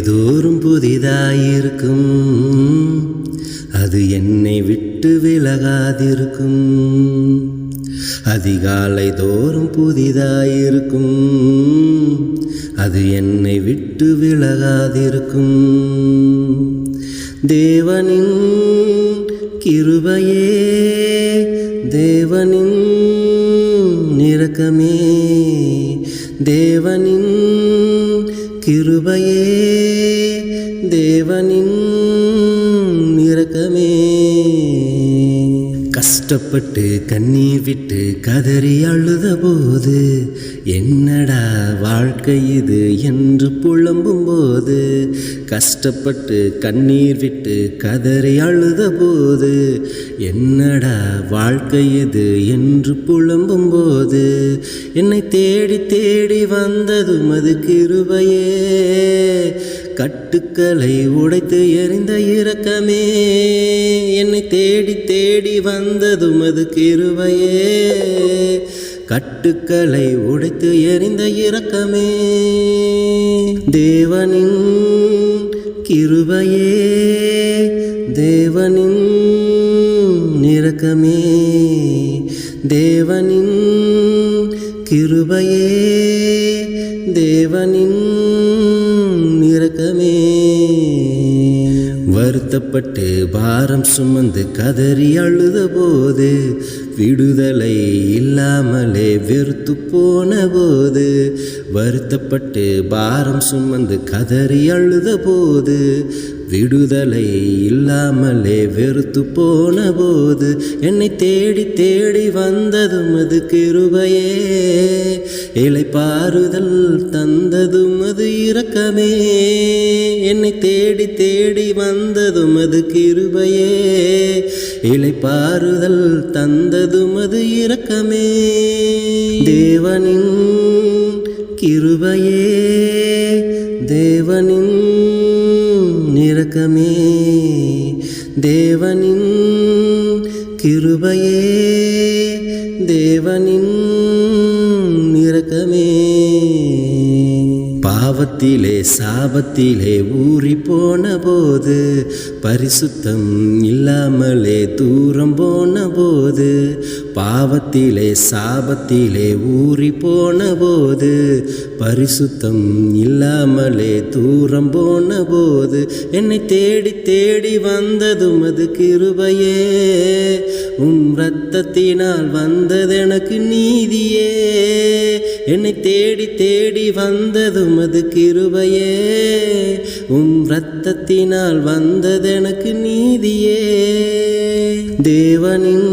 காலை புதிதாயிருக்கும். அது என்னை விட்டு விலகாதிருக்கும். அதிகாலை தோறும் புதிதாயிருக்கும். அது என்னை விட்டு விலகாதிருக்கும். தேவனின் கிருபையே தேவனின் இரக்கமே. தேவனின் கிருபையே தேவனின் இரக்கமே. கஷ்டப்பட்டு கண்ணீர் விட்டு கதறி அழுத போது என்னடா வாழ்க்கை இது? என்று புலம்பும் போது கஷ்டப்பட்டு கண்ணீர் விட்டு கதறி அழுத போது என்னடா வாழ்க்கை இது? என்று புலம்பும் போது என்னை தேடி தேடி வந்ததும் அது கிருபையே. கட்டுக்களை உடைத்து எறிந்த இரக்கமே. என்னை தேடி தேடி வந்ததும் அது கிருபையே. கட்டுக்களை உடைத்து எறிந்த இரக்கமே. தேவனின் கிருபையே. தேவனின் இரக்கமே. தேவனின் கிருபையே. தேவனின் வருத்தப்பட்டு பாரம் சுமந்து கதறி அழுத போது விடுதலை இல்லாமலே வெறுத்து போன போது வருத்தப்பட்டு பாரம் சுமந்து கதறி அழுத போது விடுதலை இல்லாமலே வெறுத்து போன போது என்னை தேடி தேடி வந்ததும் அது கிருபையே. இலை பாறுதல் தந்ததும் அது இரக்கமே. என்னை தேடி தேடி வந்ததும் அது கிருபையே. இலை பாறுதல் தந்ததும் அது இரக்கமே. தேவனின் கிருபையே. தேவனின் இரக்கமே. தேவனின் கிருபையே. தேவனின் இரக்கமே. பாவத்திலே சாபத்திலே ஊறி போன போது பரிசுத்தம் இல்லாமலே தூரம் போன போது பாவத்திலே சாபத்திலே ஊறி போன போது பரிசுத்தம் இல்லாமலே தூரம் போன போது என்னை தேடி தேடி வந்ததும் அது கிருபையே. உம் ரத்தத்தினால் வந்தது எனக்கு நீதியே. என்னை தேடி தேடி வந்ததும் உமது கிருபையே உம் இரத்தத்தினால் வந்தது எனக்கு நீதியே. தேவனின்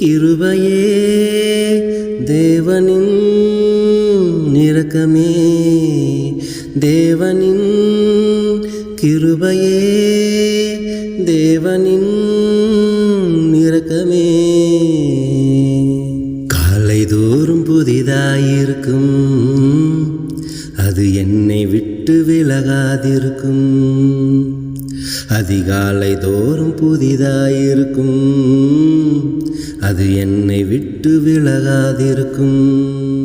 கிருபையே தேவனின் இரக்கமே. தேவனின் கிருபையே தேவனின் இரக்கமே. காலை தோறும் புதிதாயிருக்கும் அது என்னை விட்டு விலகாதிருக்கும். அதிகாலை தோறும் புதிதாயிருக்கும். அது என்னை விட்டு விலகாதிருக்கும்.